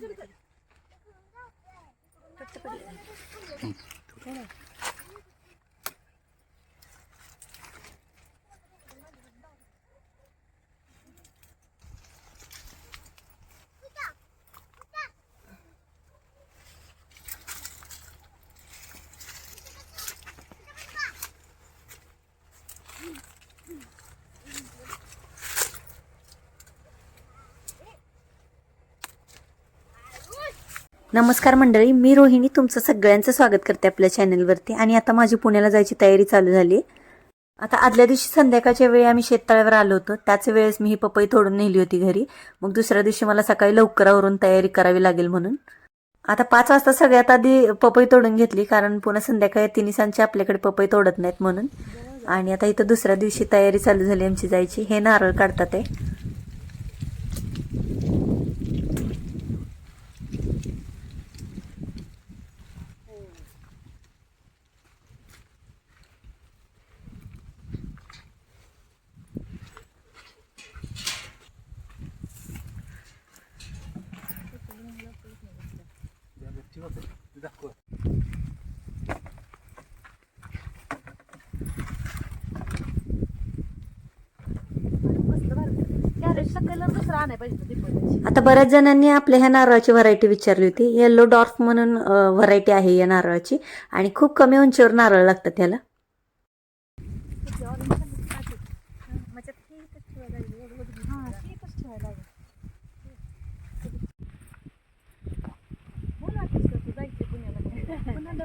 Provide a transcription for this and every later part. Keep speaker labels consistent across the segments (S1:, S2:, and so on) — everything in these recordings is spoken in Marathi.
S1: 这个，这个，嗯，出了。नमस्कार मंडळी मी रोहिणी तुमचं सगळ्यांचं स्वागत करते आपल्या चॅनलवरती. आणि आता माझी पुण्याला जायची तयारी चालू झाली. आहे. आता आदल्या दिवशी संध्याकाळच्या वेळी आम्ही शेततळ्यावर आलो होतो. त्याच वेळेस मी ही पपई तोडून नेली होती घरी. मग दुसऱ्या दिवशी मला सकाळी लवकरावरून तयारी करावी लागेल म्हणून. आता पाच वाजता सगळ्यात आधी पपई तोडून घेतली कारण पुन्हा संध्याकाळी तिन्ही आपल्याकडे पपई तोडत नाहीत म्हणून. आणि आता इथं दुसऱ्या दिवशी तयारी चालू झाली आमची जायची. हे नारळ काढतात आहे आता बऱ्याच जणांनी आपल्या ह्या नारळाची व्हरायटी विचारली होती. येल्लो डॉर्फ म्हणून व्हरायटी आहे या नारळाची. आणि खूप कमी उंचीवर नारळ लागतात त्याला
S2: एका बाजून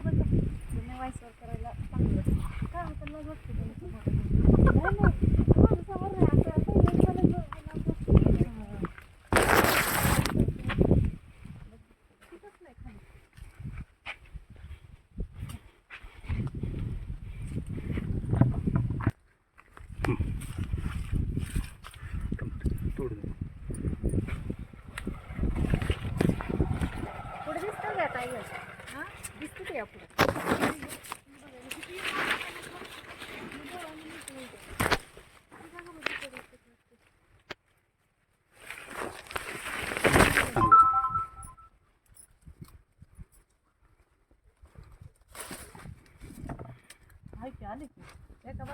S2: दिसलं झालं पाकिट माझ्याकडे नाही आता आता सांगितलं ना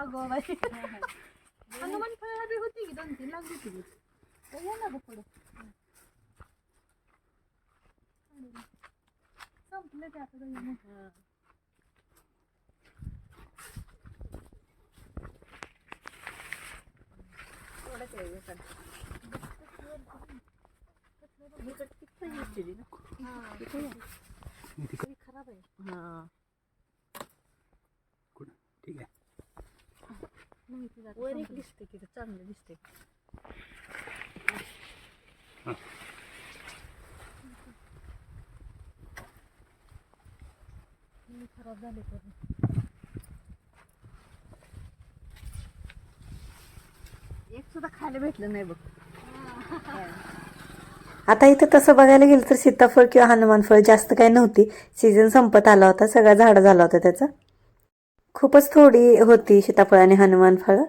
S2: अगो बाई हनुमान फळा बी होती की दोन तीन लागली होती तर ये ना गं पुढं संपलं ते आता दोन खराब आहे
S3: ठीक आहे
S2: नाही तुला वर एक दिसते की चांगलं दिसते खराब झाले तर एक सुद्धा खायला भेटलं नाही बघ.
S1: आता इथं तसं बघायला गेलं तर सीताफळ किंवा हनुमान फळ जास्त काही नव्हती. सीझन संपत आला होता सगळा झाड झाला होता त्याचा. खूपच थोडी होती सीताफळ आणि हनुमान फळं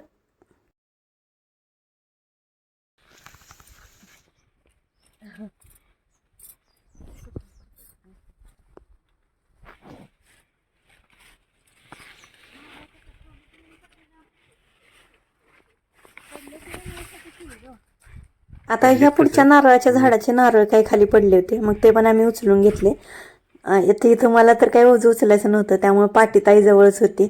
S1: आता ह्या पुढच्या नारळाच्या झाडाचे नारळ काही खाली पडले होते. मग ते पण आम्ही उचलून घेतले. इथे इथं मला तर काही ओझं उचलायचं नव्हतं. त्यामुळे पाटी ताई जवळच होती.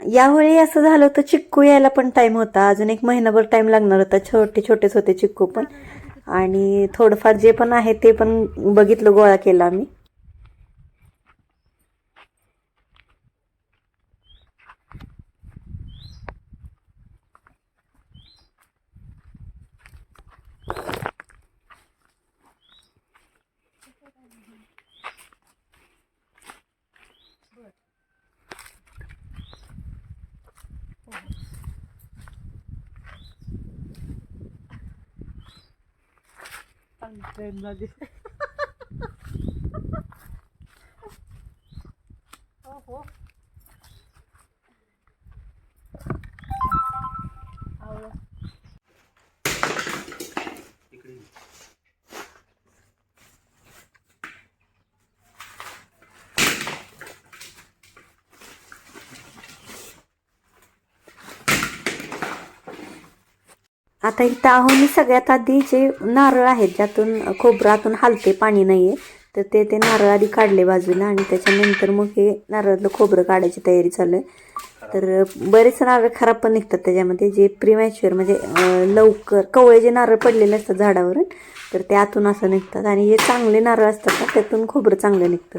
S1: यावेळी असं झालं होतं चिक्कू यायला पण टाइम होता. अजून एक महिनाभर टाइम लागणार होता. छोटे छोटेच होते चिक्कू पण. आणि थोडंफार जे पण आहे ते पण बघितलं गोळा केला आम्ही.
S2: ट्रेन मध्ये हो हो आवडं.
S1: आता इथं आहो मी सगळ्यात आधी जे नारळ आहेत ज्यातून खोबरातून हालते पाणी नाही आहे तर ते ते नारळ आधी काढले बाजूला आणि त्याच्यानंतर मग हे नारळातलं खोबरं काढायची तयारी चालू आहे. तर बरेच नारळ खराब पण निघतात त्याच्यामध्ये. जे प्रिमॅच्युअर म्हणजे लवकर कवळे जे नारळ पडलेले असतात झाडावरून तर ते आतून असं निघतात. आणि जे चांगले नारळ असतात ना त्यातून खोबरं चांगलं निघतं.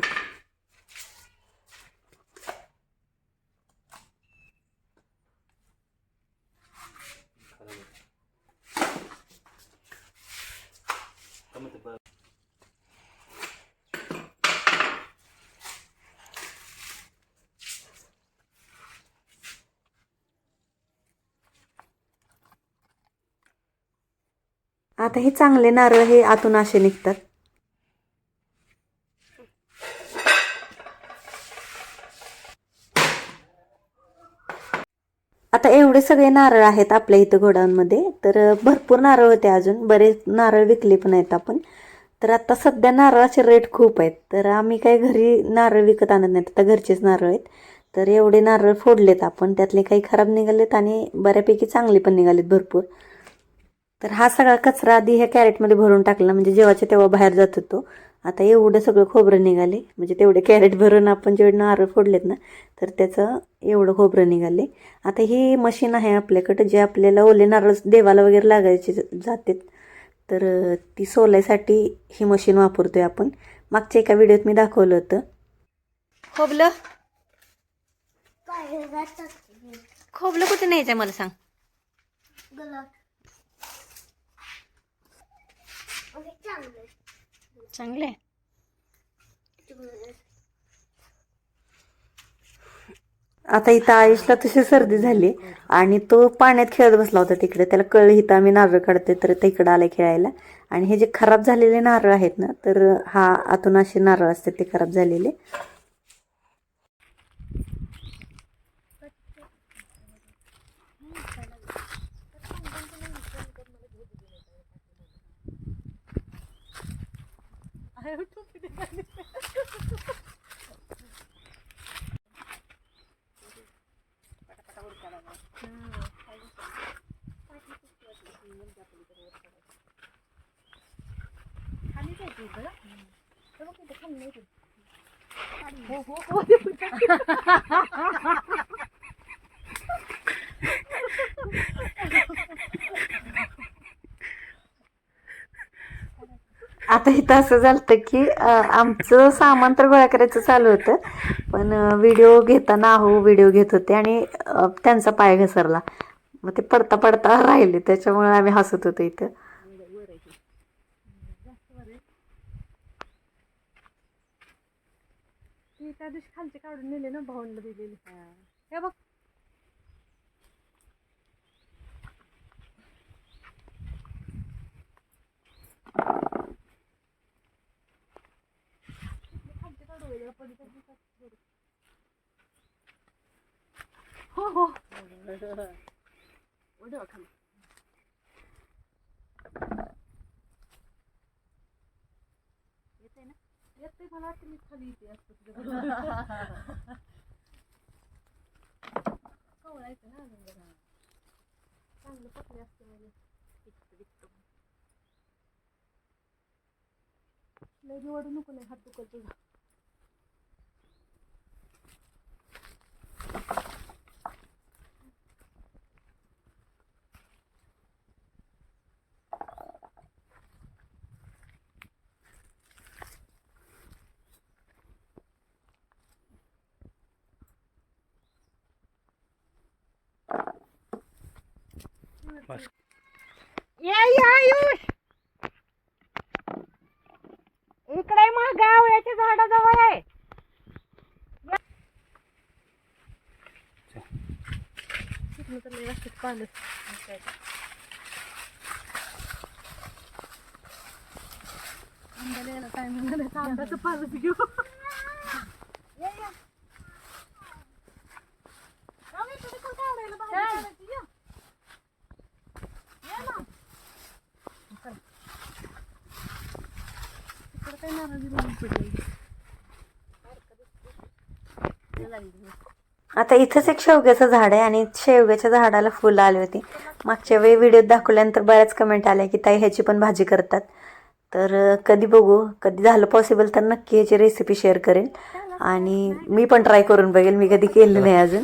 S1: आता हे चांगले नारळ हे आतून असे निघतात. आता एवढे सगळे नारळ आहेत आपल्या इथं गोडाऊनमध्ये तर भरपूर नारळ होते अजून. बरेच नारळ विकले पण आहेत आपण. तर आता सध्या नारळाचे रेट खूप आहेत. तर आम्ही काही घरी नारळ विकत आणत नाहीत. आता घरचेच नारळ आहेत. तर एवढे नारळ फोडलेत आपण. त्यातले काही खराब निघालेत आणि बऱ्यापैकी चांगले पण निघालेत भरपूर. तर हा सगळा कचरा आधी ह्या कॅरेटमध्ये भरून टाकला. म्हणजे जेव्हाच्या तेव्हा बाहेर जात होतो. आता एवढं सगळं खोबरं निघाले. म्हणजे तेवढे कॅरेट भरून आपण जेवढे नारळ फोडलेत ना तर त्याचं एवढं खोबरं निघाले. आता ही मशीन आहे आपल्याकडं जे आपल्याला ओले नारळ देवाला वगैरे लागायचे जातात. तर ती सोलायसाठी ही मशीन वापरतोय आपण. मागच्या एका व्हिडिओत मी दाखवलं होतं. खोबलं? खोबलं कुठे न्यायचं मला सांग. चांगले. आता इथं आयुषला तशी सर्दी झाली आणि तो पाण्यात खेळत बसला होता तिकडे. त्याला कळलं इथं आम्ही नारळ काढतोय तर ते इकडं आलाय खेळायला. आणि हे जे खराब झालेले नारळ आहेत ना तर हा आतून असे नारळ असतात ते खराब झालेले.
S2: Ayaw ito pinagalit. Hmm. Ano ito? Ano ito? Ano ito? Ano ito? Ano ito? Ano ito? Ano ito?
S1: आता इथं असं झालं की आमचं सामान तर गोळा करायचं चालू होतं. पण व्हिडिओ घेताना अहो व्हिडिओ घेत होते आणि त्यांचा पाय घसरला. मग ते पडता पडता राहिले. त्याच्यामुळे आम्ही हसत होतो इथं.
S2: ती त्या दिवशी खालचे काढून नेले ना भाऊनला दिलेली. हे बघ खालचे काढू वेगळं हो हो उडव खाली येते ना येते मला वाटतं मी खाली येते असतं कवळायचं ना अजून जरा चांगलं पकले असते म्हणजे टिकतं टिकतं लय बी नको हात दुखल तुझा या या आयुष इकडे मग गावळ्याच्या झाडाजवळ आहे. काय म्हणलं आंब्याचं पालच घेऊ ये, ये. रावी, तुम्ही कुठं आवडायला बाहेर काढायची, ये. ये ना. चल. तिकडं काय नारळी लावून पडली.
S1: आता इथंच एक शेवग्याचं झाड आहे आणि शेवग्याच्या झाडाला फुलं आली होती. मागच्या वेळी व्हिडिओ दाखवल्यानंतर बऱ्याच कमेंट आल्या की ताई ह्याची पण भाजी करतात. तर कधी बघू कधी झालं पॉसिबल तर नक्की ह्याची रेसिपी शेअर करेन. आणि मी पण ट्राय करून बघेल मी कधी केलं नाही अजून.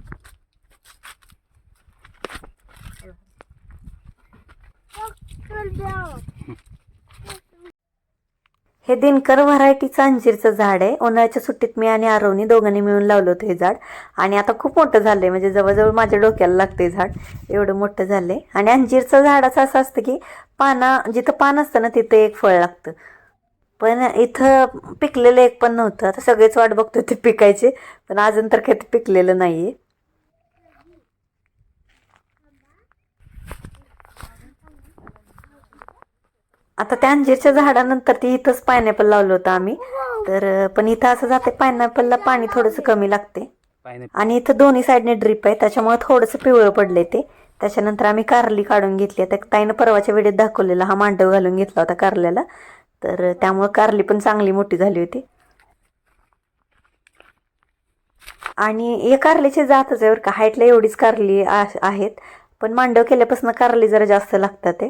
S1: हे दिनकर व्हरायटीचं अंजीरचं झाड आहे. उन्हाळ्याच्या सुट्टीत मी आणि आरवणी दोघांनी मिळून लावलं होतं हे झाड. आणि आता खूप मोठं झालं आहे म्हणजे जवळजवळ माझ्या डोक्याला लागतंय झाड. एवढं मोठं झालं आहे आणि अंजीरचं झाडाचं असं असतं की पाना जिथं पान असतं ना तिथं एक फळ लागतं. पण इथं पिकलेलं एक पण नव्हतं. आता सगळेच वाट बघतो ते पिकायचे. पण अजून तर काही ते पिकलेलं नाही आहे आता त्या अंजीरच्या झाडानंतर ती इथंच पायनॅपल लावलं होतं आम्ही. तर पण इथं असं जाते पायनॅपलला पाणी थोडंसं कमी लागते आणि इथं दोन्ही साईडने ड्रीप आहे त्याच्यामुळे थोडंसं पिवळं पडले ते. त्याच्यानंतर आम्ही कारली काढून घेतली आता ताईनं परवाच्या वेळेत दाखवलेला हा मांडव घालून घेतला होता कारल्याला. तर त्यामुळे कारली पण चांगली मोठी झाली होती. आणि हे कारलीची जातच आहे बरं का हाईटला एवढीच कारली आहेत. पण मांडव केल्यापासून कारली जरा जास्त लागतात ते.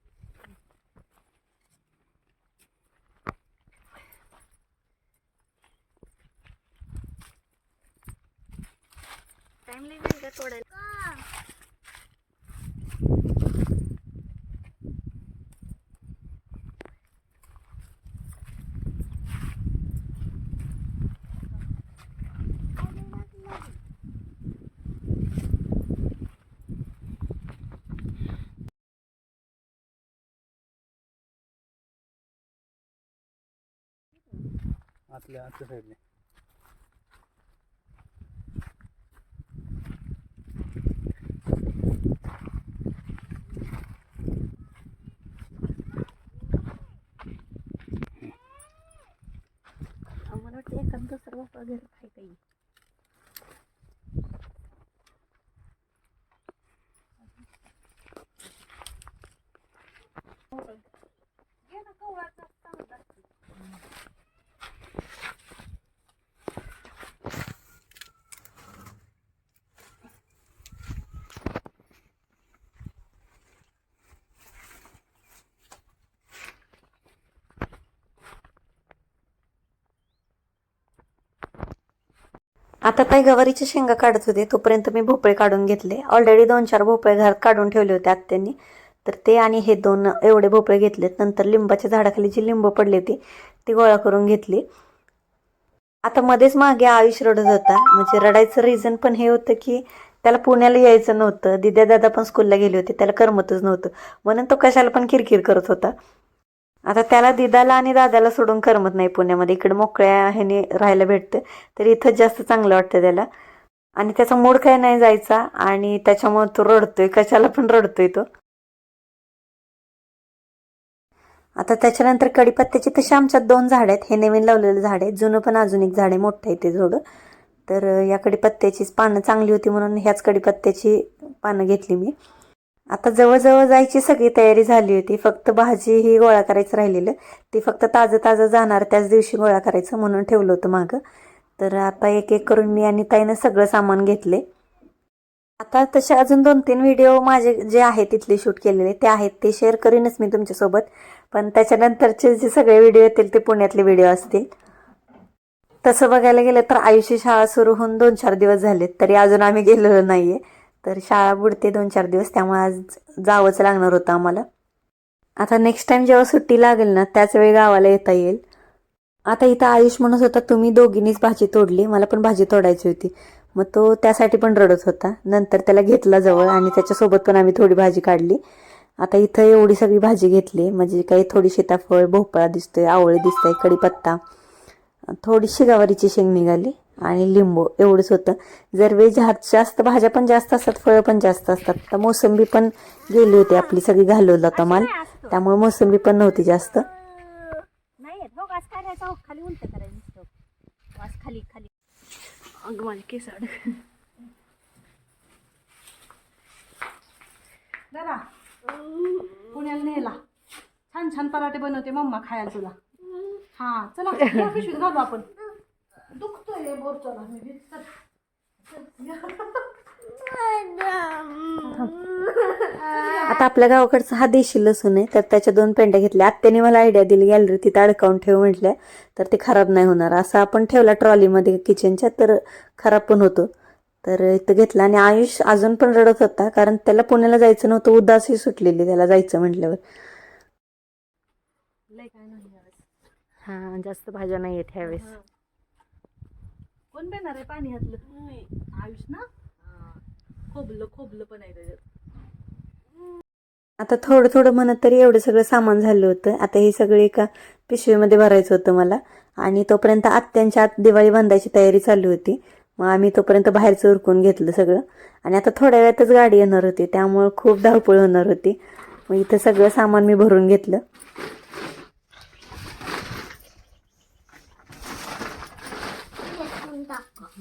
S1: टाइम लागेल का तोडायला
S3: आतल्या आतल्या साईडने.
S2: again.
S1: आता ताई गवारीच्या शेंगा काढत होते तोपर्यंत मी भोपळे काढून घेतले. ऑलरेडी दोन चार भोपळे घरात काढून ठेवले होते आत्यांनी. तर ते आणि हे दोन एवढे भोपळे घेतलेत. नंतर लिंबाच्या झाडाखाली जी लिंब पडली होती ती गोळा करून घेतली. आता मध्येच मागे आयुष रडत होता. म्हणजे रडायचं रिझन पण हे होतं की त्याला पुण्याला यायचं नव्हतं. दिद्या दादा पण स्कूलला गेले होते त्याला करमतच नव्हतं. म्हणून तो कशाला पण किरकिर करत होता. आता त्याला दिदाला आणि दादाला सोडून करमत नाही पुण्यामध्ये. इकडे मोकळ्या ह्याने राहायला भेटतं. तर इथंच जास्त चांगलं वाटतं त्याला. आणि त्याचा मूड काय नाही जायचा आणि त्याच्यामुळे तो रडतोय. कशाला पण रडतोय तो. आता त्याच्यानंतर कडीपत्त्याची तशी आमच्यात दोन झाड आहेत. हे नवीन लावलेलं झाड आहे. जुनं पण अजून एक झाड आहे. मोठं आहे ते थोडं तर या कडीपत्त्याचीच पानं चांगली होती म्हणून ह्याच कडीपत्त्याची पानं घेतली मी. आता जवळजवळ जायची सगळी तयारी झाली होती. फक्त भाजी ही गोळा करायचं राहिलेलं. ती फक्त ताजं ताजं जाणार त्याच दिवशी गोळा करायचं म्हणून ठेवलं होतं मागं. तर आता एक एक करून मी आणि ताईनं सगळं सामान घेतले. आता तसे अजून दोन तीन व्हिडिओ माझे जे आहेत तिथले शूट केलेले ते आहेत ते शेअर करीनच मी तुमच्यासोबत. पण त्याच्यानंतरचे जे सगळे व्हिडिओ येतील ते पुण्यातले व्हिडिओ असतील. तसं बघायला गेलं तर आयुष्य शाळा सुरू होऊन दोन चार दिवस झालेत तरी अजून आम्ही गेलेलो नाही आहे तर शाळा बुडते दोन चार दिवस त्यामुळे आज जावंच लागणार होतं आम्हाला. आता नेक्स्ट टाईम जेव्हा सुट्टी लागेल ना त्याच वेळी गावाला येता येईल. आता इथं आयुष म्हणत होता तुम्ही दोघींनीच भाजी तोडली मला पण भाजी तोडायची होती. मग तो त्यासाठी पण रडत होता. नंतर त्याला घेतला जवळ आणि त्याच्यासोबत पण आम्ही थोडी भाजी काढली. आता इथं एवढी सगळी भाजी घेतली म्हणजे काही थोडी सीताफळ भोपळा दिसतोय आवळे दिसतंय कढीपत्ता थोडीशी गवारीची शेंग निघाली. आणि लिंबू एवढंच होतं. जर वेज हात जास्त भाज्या पण जास्त असतात फळं पण जास्त असतात तर मोसंबी पण गेली होती आपली सगळी घालवलं होता माल त्यामुळे मोसंबी पण नव्हती जास्त.
S2: नाही हो, खाली
S4: जरा. पुण्याला नेला. छान छान पराठे बनवते मम्मा खायला तुला. हा चला पिशवीत घालू आपण. दुखतोय लय बोर चला मी बी- चल.
S1: आता आपल्या गावाकडचा हा देशी लसूण आहे तर त्याच्या दोन पेंड्या घेतल्या. आत्याने मला आयडिया दिली गॅलरी तिथं अडकावून ठेव म्हटल्या तर ते खराब नाही होणार. असं आपण ठेवला ट्रॉलीमध्ये किचनच्या तर खराब पण होतो. तर इथं घेतला आणि आयुष अजून पण रडत होता कारण त्याला पुण्याला जायचं नव्हतं उदासही सुटलेली त्याला जायचं म्हटल्यावर.
S4: लय काय नाही यावेळेस.
S1: हा जास्त भाज्या नाही आहेत ह्यावेळेस.
S4: कोण देणार आहे पाणी घातलं आयुष ना. खोबलं खोबलं पण आहे त्याच्यात.
S1: आता थोडं थोडं म्हणत तरी एवढं सगळं सामान झालं होतं. आता हे सगळं एका पिशवीमध्ये भरायचं होतं मला. आणि तोपर्यंत आत्यांच्या आत दिवाळी बांधायची तयारी चालू होती. मग आम्ही तोपर्यंत बाहेरचं उरकून घेतलं सगळं. आणि आता थोड्या वेळातच गाडी येणार होती. त्यामुळं खूप धावपळ होणार होती. मग इथं सगळं सामान मी भरून घेतलं.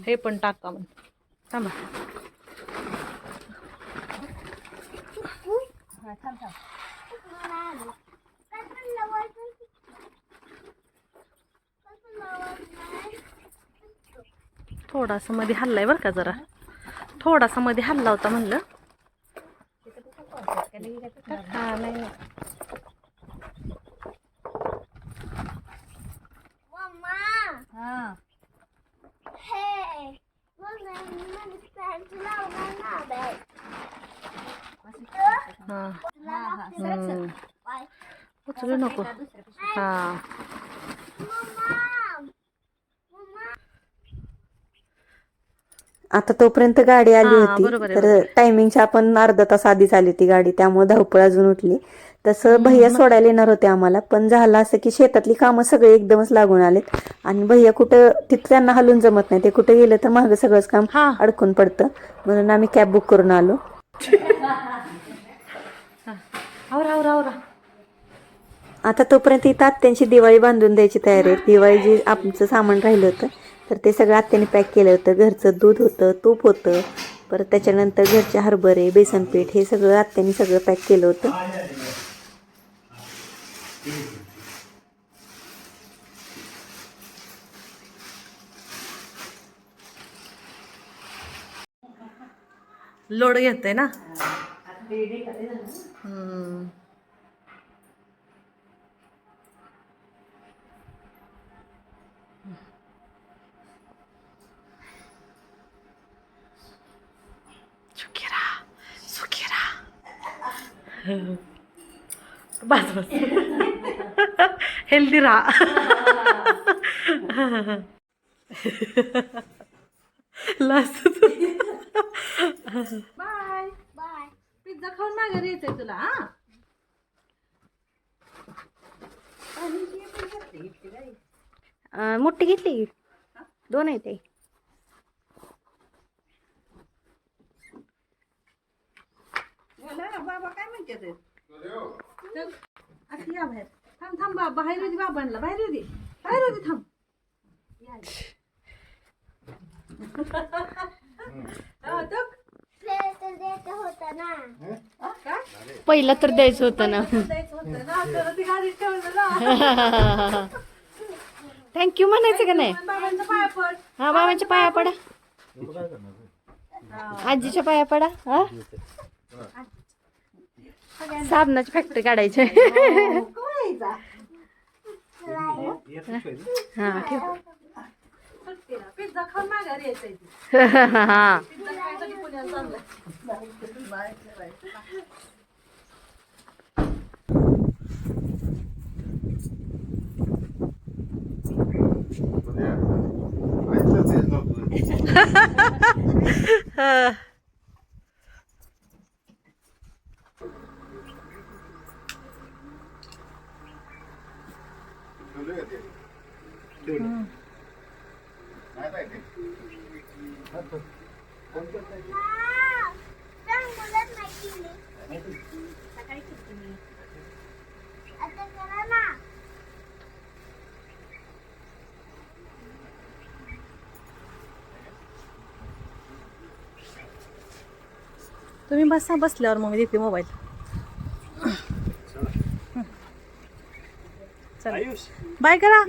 S4: हे पण टाका मग. थांबा. थोडासा मध्ये हल्लाय बरं का जरा. थोडासा मध्ये हल्ला होता म्हणलं. हा नाही नाही हा हा हम्म. उचलू नको हा
S1: आता तोपर्यंत गाडी आली
S4: हा,
S1: होती.
S4: बरोबर आहे,
S1: तर टायमिंगच्या आपण अर्धा तास आधीच आली ती गाडी. त्यामुळे धावपळ अजून उठली. तसं भैया सोडायला येणार होते आम्हाला. पण झालं असं की शेतातली कामं सगळे एकदमच लागून आलेत. आणि भैया कुठं तिथं त्यांना हलून जमत नाही. ते कुठे गेलं तर मागं सगळंच काम
S4: हा.
S1: अडकून पडतं. म्हणून आम्ही कॅब बुक करून आलो.
S4: आवरा आवरा आवरा.
S1: आता तोपर्यंत इथं आत्यांची दिवाळी बांधून द्यायची तयारी आहे. दिवाळी जी आमचं सामान राहिलं होतं. तर ते सगळं आत्याने पॅक केलं होतं. घरचं दूध होतं तूप होतं. परत त्याच्यानंतर घरचे हरभरे बेसन पीठ हे सगळं आत्याने सगळं पॅक केलं होतं.
S4: लोड घेते ना हम्म. सुखी राहा सुखी राहा बस बस हेल्दी राहा. लास्ट
S2: बाय बाय पिझ्झा खाऊन मागे यायचंय तुला हा?
S1: मोठी घेतली दोन आहे ते.
S2: बाबा काय म्हणते असं या बाहेर. थांब थांब बाबा बाहेर होती बाबांना. बाहेर होती बाहेर होती थांब. या. हा, बघ.
S1: पहिला तर द्यायचं होतं ना.
S4: द्यायचं होतं ना. आपल्याला ती गाडीत ठेवलं ना.
S1: थँक्यू म्हणायचं का नाही?
S4: बाबांचा पाया पड.
S1: हा बाबांच्या पाया पडा. आजीच्या पाया पडा हा? साबणाची फॅक्टरी काढायची हा ठेव. हा
S4: तुम्ही बसा बसल्यावर मग मी देते मोबाईल.
S3: आयुष.
S4: बाय करा.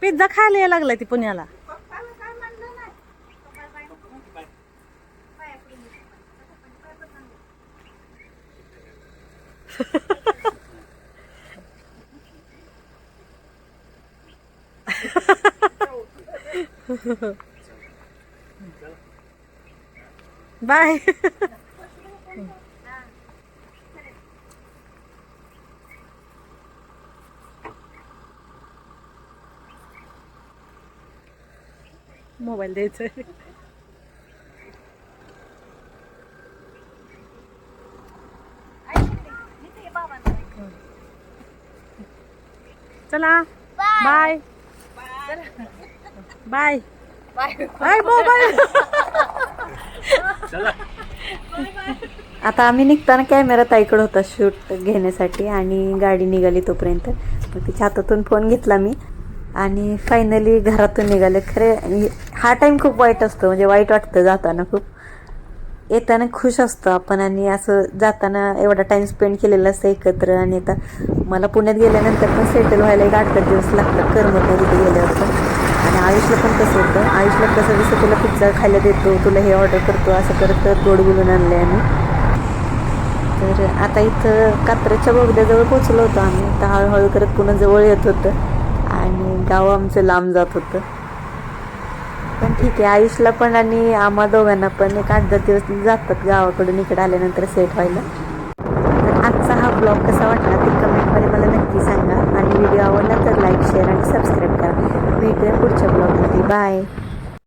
S4: पिझ्झा खायला यायला लागलाय ती पुण्याला. बाय. मोबाईल द्यायचा चला. Bye bye bye mobile.
S3: चला.
S1: आता आम्ही निघताना कॅमेरा ताईकडे होता शूट घेण्यासाठी आणि गाडी निघाली तोपर्यंत. मग तिच्या हातातून फोन घेतला मी. आणि फायनली घरातून निघाले. खरे हा टाईम खूप वाईट असतो. म्हणजे वाईट वाटतं जाताना खूप. येताना खुश असतो आपण आणि असं जाताना एवढा टाईम स्पेंड केलेला असतं एकत्र आणि आता मला पुण्यात गेल्यानंतर पण सेटल व्हायला एक आठ आठ दिवस लागतात. करमत नाही तिथे गेल्यावर. पण आणि आयुषला पण कसं होतं. आयुषला कसं जसं तुला पिझ्झा खायला देतो तुला हे ऑर्डर करतो असं करत करत गोड बोलून आणलं आम्ही. तर आता इथं कात्रच्या बोगद्याजवळ पोचलो होतो आम्ही. आता हळूहळू करत पुन्हा जवळ येत होतं. आणि गाव आमचं लांब जात होतं. पण ठीक आहे आयुषला पण आणि आम्हा दोघांना पण एक आठ दहा दिवस जातात गावाकडून इकडे आल्यानंतर सेट व्हायला. तर आजचा हा ब्लॉग कसा वाटला ते कमेंटमध्ये मला नक्की सांगा. आणि व्हिडिओ आवडला तर लाईक शेअर आणि सबस्क्राईब करा. भेटूया पुढच्या ब्लॉगमध्ये बाय